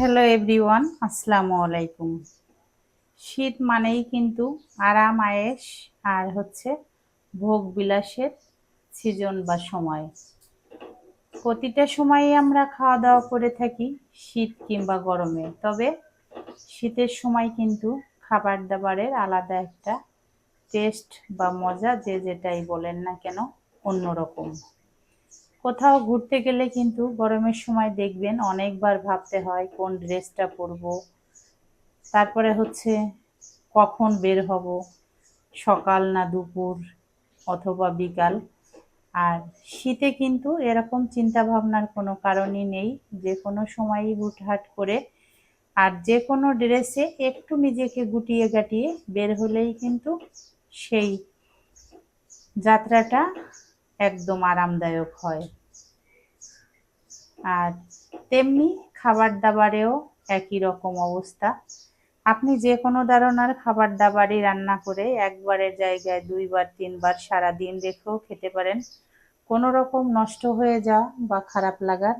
Hello everyone আসসালামু আলাইকুম শীত মানেই কিন্তু আরাম আয়েস আর হচ্ছে ভোগ বিলাসের সিজন বা সময়। প্রতিটা সময়ই আমরা খাওয়া দাওয়া করে থাকি শীত কিংবা গরমে। তবে শীতের সময় কিন্তু খাবার দাবারের আলাদা একটা টেস্ট বা মজা যে যেটাই বলেন না কেন, অন্যরকম। কোথাও ঘুরতে গেলে কিন্তু গরমের সময় দেখবেন অনেকবার ভাবতে হয়, কোন ড্রেসটা পরব। তারপরে হচ্ছে কখন বের হব, সকাল না দুপুর অথবা বিকাল। আর শীতে কিন্তু এরকম চিন্তা ভাবনার কোনো কারণই নেই, যে কোনো সময়ই হুটহাট করে। আর যে কোনো ড্রেসে একটু নিজেকে গুটিয়ে গাটিয়ে বের হলেই কিন্তু সেই যাত্রাটা একদম আরামদায়ক হয়। আর তেমনি খাবার দাবারেও একই রকম অবস্থা। আপনি যে কোনো ধরনের খাবার দাবারই রান্না করে একবারের জায়গায় দুইবার, তিনবার সারা দিন রেখেও খেতে পারেন। কোনো রকম নষ্ট হয়ে যাওয়া বা খারাপ লাগার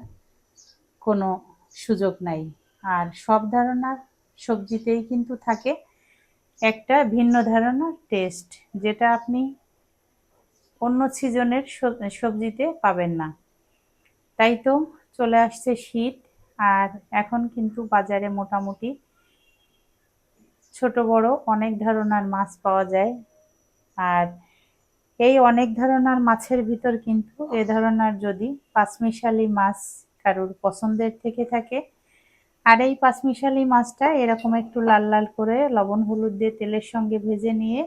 কোনো সুযোগ নাই। আর সব ধরনের সবজিতেই কিন্তু থাকে একটা ভিন্ন ধরনের টেস্ট, যেটা আপনি অন্য সিজনের সবজিতে পাবেন না। তাই তো চলে আসছে শীত, আর এখন কিন্তু বাজারে মোটামুটি ছোট বড় অনেক ধরনের মাছ পাওয়া যায়। আর এই অনেক ধরনের মাছের ভিতর কিন্তু এ ধরনের যদি পাঁচমিশালি মাছ কারোর পছন্দের থেকে থাকে, আর এই পাঁচমিশালি মাছটা এরকম একটু লাল লাল করে লবণ হলুদ দিয়ে তেলের সঙ্গে ভেজে নিয়ে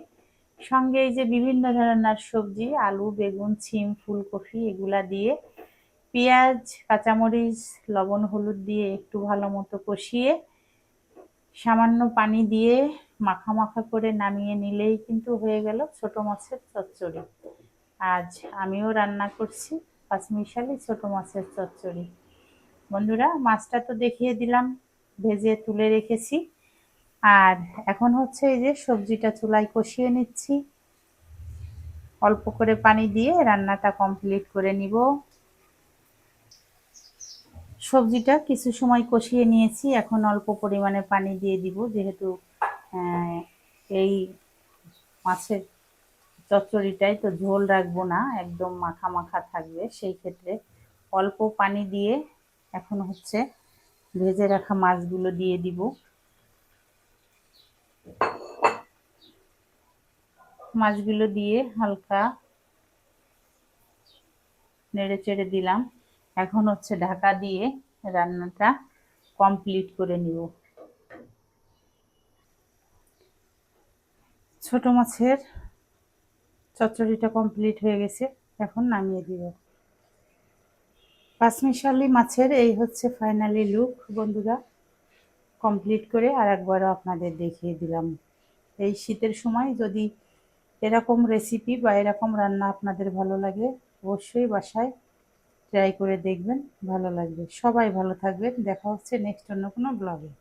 সঙ্গে এই যে বিভিন্ন ধরনের সবজি, আলু, বেগুন, ছিম, ফুলকপি, এগুলা দিয়ে পেঁয়াজ, কাঁচামরিচ, লবণ, হলুদ দিয়ে একটু ভালো মতো কষিয়ে সামান্য পানি দিয়ে মাখা মাখা করে নামিয়ে নিলেই কিন্তু হয়ে গেল ছোট মাছের চচ্চড়ি। আজ আমিও রান্না করছি পাঁচমিশালি ছোট মাছের চচ্চড়ি। বন্ধুরা, মাছটা তো দেখিয়ে দিলাম, ভেজে তুলে রেখেছি। আর এখন হচ্ছে এই যে সবজিটা চুলায় কষিয়ে নিচ্ছি। অল্প করে পানি দিয়ে রান্নাটা কমপ্লিট করে নিব। সবজিটা কিছু সময় কষিয়ে নিয়েছি, এখন অল্প পরিমাণে পানি দিয়ে দিব, যেহেতু এই মাছের চচ্চড়িটাই তো ঝোল রাখব না, একদম মাখা মাখা থাকবে, সেই ক্ষেত্রে অল্প পানি দিয়ে এখন হচ্ছে ভেজে রাখা মাছগুলো দিয়ে দিব। মাছগুলো দিয়ে হালকা নেড়ে চেড়ে দিলাম। এখন হচ্ছে ঢাকা দিয়ে রান্নাটা কমপ্লিট করে নিব। ছোট মাছের চচ্চড়িটা কমপ্লিট হয়ে গেছে, এখন নামিয়ে দিব। পাঁচমিশালি মাছের এই হচ্ছে ফাইনালি লুক বন্ধুরা। কমপ্লিট করে আর একবারও আপনাদের দেখিয়ে দিলাম। এই শীতের সময় যদি এরকম রেসিপি বা এরকম রান্না আপনাদের ভালো লাগে, অবশ্যই বাসায় ট্রাই করে দেখবেন, ভালো লাগবে। সবাই ভালো থাকবেন। দেখা হচ্ছে নেক্সট অন্য কোনো ব্লগে